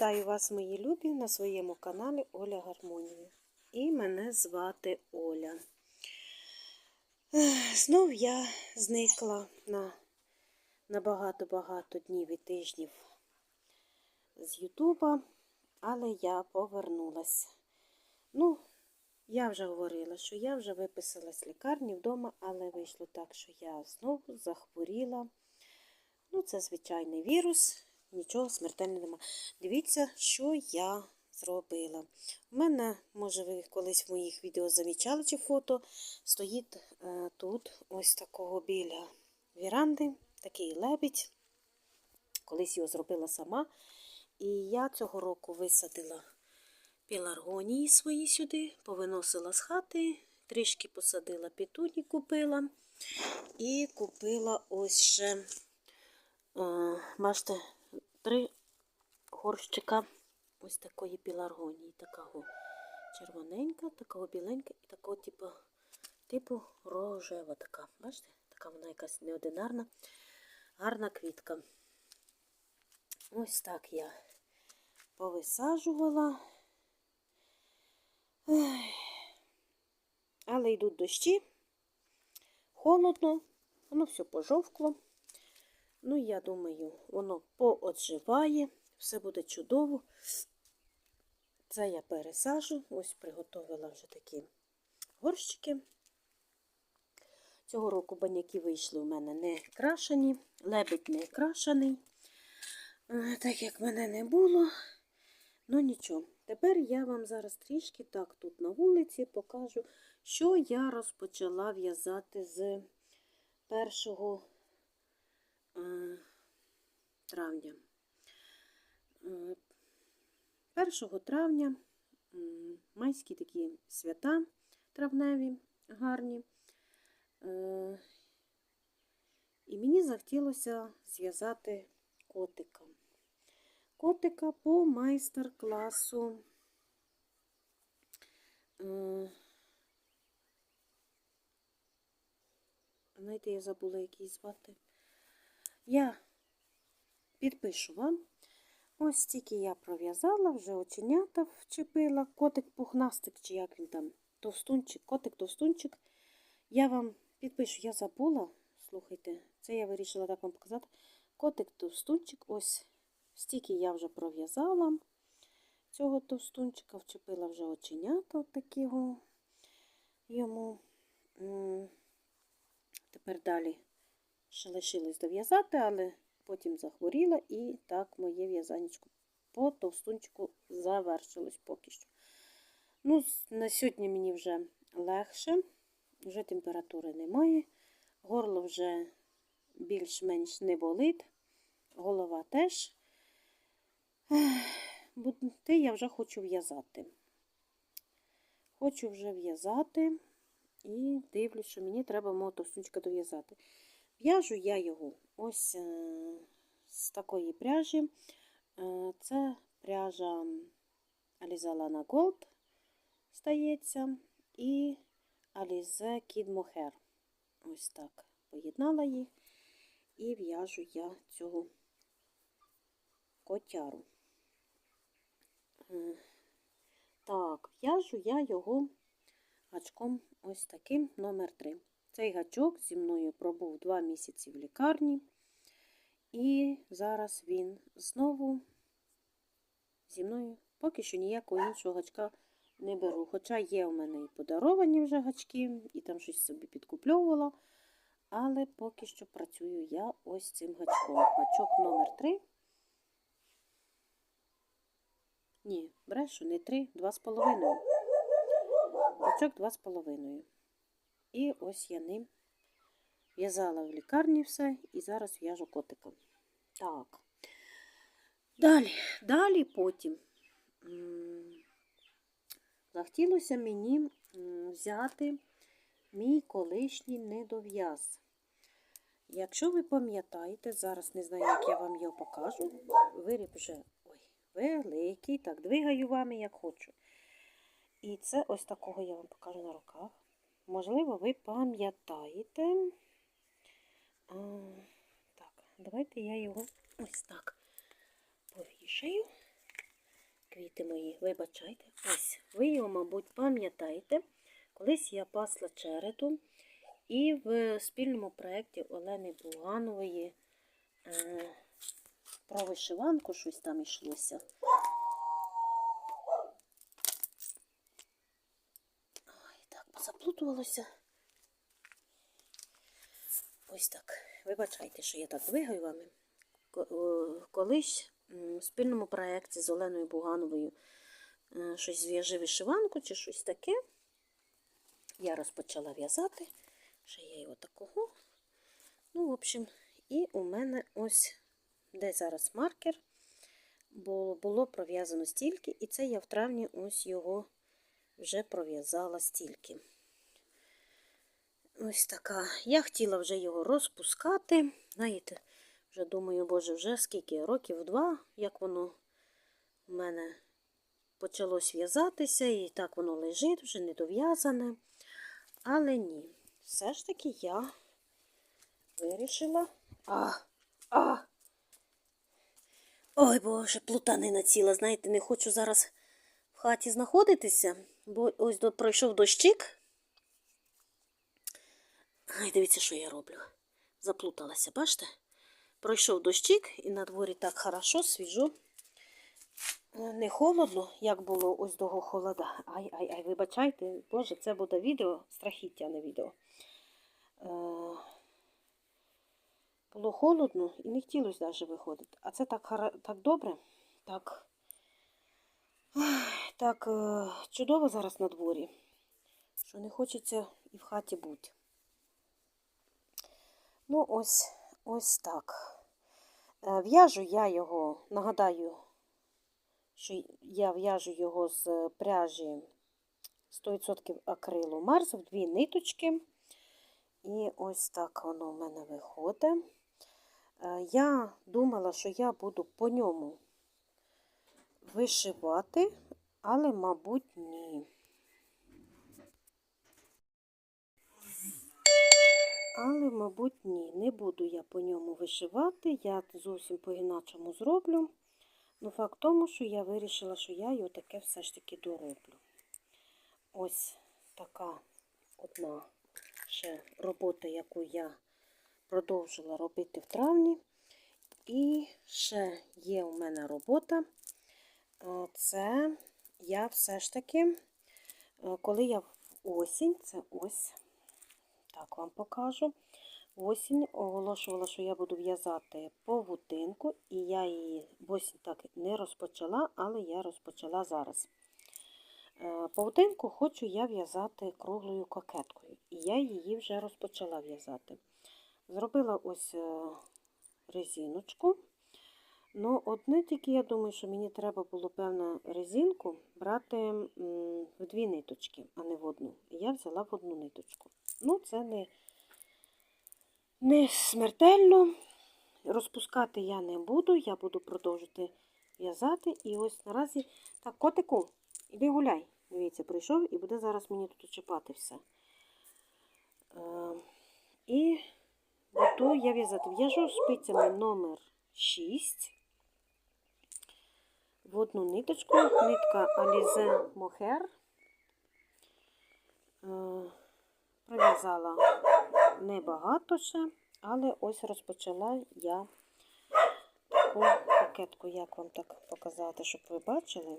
Вітаю вас, мої любі, на своєму каналі Оля Гармонія. І мене звати Оля. Знов я зникла на, багато-багато днів і тижнів з Ютуба, але я повернулась. Ну, я вже говорила, що я вже виписалась з лікарні вдома, але вийшло так, що я знову захворіла. Ну, це звичайний вірус, нічого смертельного нема. Дивіться, що я зробила. У мене, може, ви колись в моїх відео замічали чи фото, стоїть е, тут ось такого біля віранди, такий лебідь. Колись його зробила сама. І я цього року висадила піларгонії свої сюди, повиносила з хати, трішки посадила петуні, купила. І купила ось ще, е, бачите, три горщика ось такої піларгонії. Такого червоненька, такого біленька і такого типу, типу рожева така. Бачите? Така вона якась неодинарна, гарна квітка. Ось так я повисаджувала. Але йдуть дощі, холодно, воно все пожовкло. Ну, я думаю, воно поодживає, все буде чудово. Це я пересажу. Ось приготувала вже такі горщики. Цього року баняки вийшли у мене не крашені, лебедь не крашений, Е, так як мене не було. Ну нічого. Тепер я вам зараз трішки так тут на вулиці покажу, що я розпочала в'язати з 1 е, травня. Е, 1 травня майські такі свята травневі, гарні. Е, І мені захотілося зв'язати котика. Котика по майстер-класу. Е, Знаєте, я забула, який звати. Я підпишу вам. Ось тільки я пров'язала, вже оченята вчепила, котик пухнастик, чи як він там, товстунчик, котик товстунчик. Я вам підпишу, я забула. Слухайте, це я вирішила так вам показати. Котик товстунчик, ось стільки я вже пров'язала цього товстунчика, вчепила вже оченята от такого йому. Тепер далі ще лишилось дов'язати, але потім захворіла і так моє в'язанечко по товстунчику завершилось поки що. Ну, на сьогодні мені вже легше, вже температури немає, горло вже більш-менш не болить, голова теж. Те я вже хочу в'язати. Хочу вже в'язати і дивлюсь, що мені треба мого товстунчика дов'язати. В'яжу я його ось е, з такої пряжі. Е, Це пряжа Alize Lana Gold стається і Alize Kid Mohair. Ось так. Поєднала їх і в'яжу я цього котяру. Е, Так, в'яжу я його гачком ось таким номер 3. Цей гачок зі мною пробув 2 місяці в лікарні, і зараз він знову зі мною поки що ніякого іншого гачка не беру. Хоча є у мене і подаровані вже гачки, і там щось собі підкупльовувала. Але поки що працюю я ось цим гачком. Гачок номер 3. Ні, брешу, не 3, 2,5. Гачок 2,5. І ось я ним в'язала в лікарні все і зараз в'яжу котика. Так. Далі, далі потім. Захотілося мені взяти мій колишній недов'яз. Якщо ви пам'ятаєте, зараз не знаю, як я вам його покажу. Виріб вже ой, великий. Так, двигаю вами, як хочу. І це ось такого я вам покажу на руках. Можливо, ви пам'ятаєте. Так, давайте я його ось так повішаю. квіти мої, вибачайте. Ось, ви його, мабуть, пам'ятаєте. Колись я пасла череду, і в спільному проєкті Олени Буганової е, про вишиванку щось там йшлося. Ой, так, заплутувалося. Ось так. Вибачайте, що я так двигаю вами. Колись в спільному проєкті з Оленою Бугановою е, щось зв'яжи вишиванку чи щось таке. Я розпочала в'язати. Ще є його такого. Ну, в общем, і у мене ось де зараз маркер. Бо було пров'язано стільки, і це я в травні ось його вже пров'язала стільки. Ось така. Я хотіла вже його розпускати. Знаєте, вже думаю, боже, вже скільки років два, як воно в мене почалось в'язатися, і так воно лежить, вже не дов'язане. Але ні, все ж таки я вирішила. А, а. Ой, боже, плутанина ціла. Знаєте, не хочу зараз в хаті знаходитися, бо ось пройшов дощик. Ай, дивіться, що я роблю. Заплуталася, бачите? Пройшов дощик і на дворі так хорошо, свіжо. Е, Не холодно, як було ось того холода. Ай, ай, ай, вибачайте, Боже, це буде відео, страхіття, не відео. Е, було холодно і не хотілося навіть виходити. А це так, так добре, так, так е, чудово зараз на дворі, що не хочеться і в хаті бути. Ну, ось, ось так. Е, В'яжу я його, нагадаю, що я в'яжу його з пряжі 100% акрилу Марс в дві ниточки. І ось так воно в мене виходить. Е, Я думала, що я буду по ньому вишивати, але, мабуть, ні. Але, мабуть, ні. Не буду я по ньому вишивати. Я зовсім по-іначому зроблю. Ну, факт тому, що я вирішила, що я його таке все ж таки дороблю. Ось така одна ще робота, яку я продовжила робити в травні. І ще є у мене робота. Е, Це я все ж таки, е, коли я в осінь, це ось так вам покажу. Осінь оголошувала, що я буду в'язати павутинку, і я її осінь так не розпочала, але я розпочала зараз. Е, Павутинку хочу я в'язати круглою кокеткою, і я її вже розпочала в'язати. Зробила ось е, резиночку. Ну, одне тільки я думаю, що мені треба було певну резинку брати в дві ниточки, а не в одну. Я взяла в одну ниточку. Ну, це не, не смертельно. Розпускати я не буду, я буду продовжити в'язати. І ось наразі. Так, котику, іди гуляй. Дивіться, прийшов і буде зараз мені тут чіпати все. Е, і буду я в'язати. В'яжу спицями номер 6 в одну ниточку. Нитка Alize Mohair. Е, Пров'язала небагато ще, але ось розпочала я таку пакетку, як вам так показати, щоб ви бачили,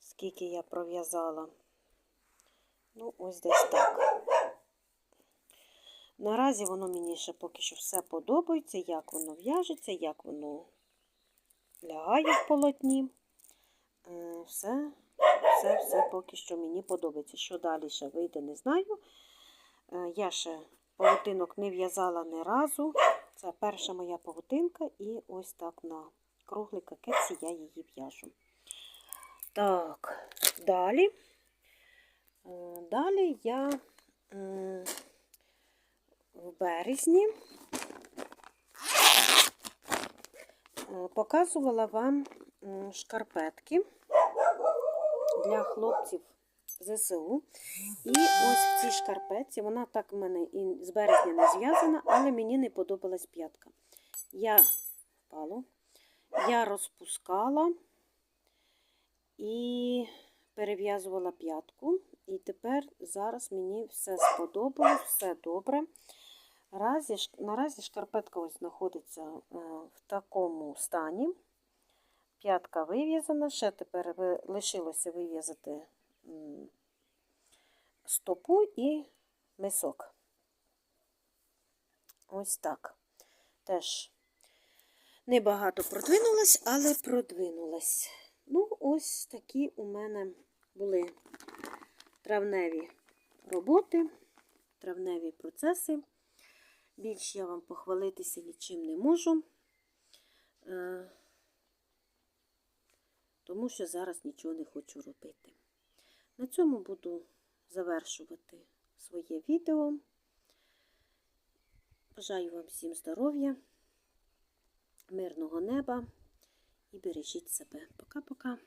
скільки я пров'язала. Ну, ось десь так. Наразі воно мені ще поки що все подобається, як воно в'яжеться, як воно лягає в полотні. Е, Все, все, все поки що мені подобається. Що далі ще вийде, не знаю. Е, Я ще павутинок не в'язала ні разу. Це перша моя павутинка, і ось так на круглій кокетці я її в'яжу. Так, далі. Е, Далі я в березні е, показувала вам шкарпетки для хлопців ЗСУ. І ось в цій шкарпетці, вона так в мене і з березня не зв'язана, але мені не подобалась п'ятка. Я впало, я розпускала і перев'язувала п'ятку. І тепер зараз мені все сподобалось, все добре. Наразі, шкарпетка ось знаходиться е, в такому стані. П'ятка вив'язана. Ще тепер лишилося вив'язати стопу і мисок. Ось так. Теж небагато продвинулась, але продвинулась. Ну, ось такі у мене були травневі роботи, травневі процеси. Більш я вам похвалитися нічим не можу, е, тому що зараз нічого не хочу робити. На цьому буду завершувати своє відео. Бажаю вам всім здоров'я, мирного неба і бережіть себе. Пока-пока.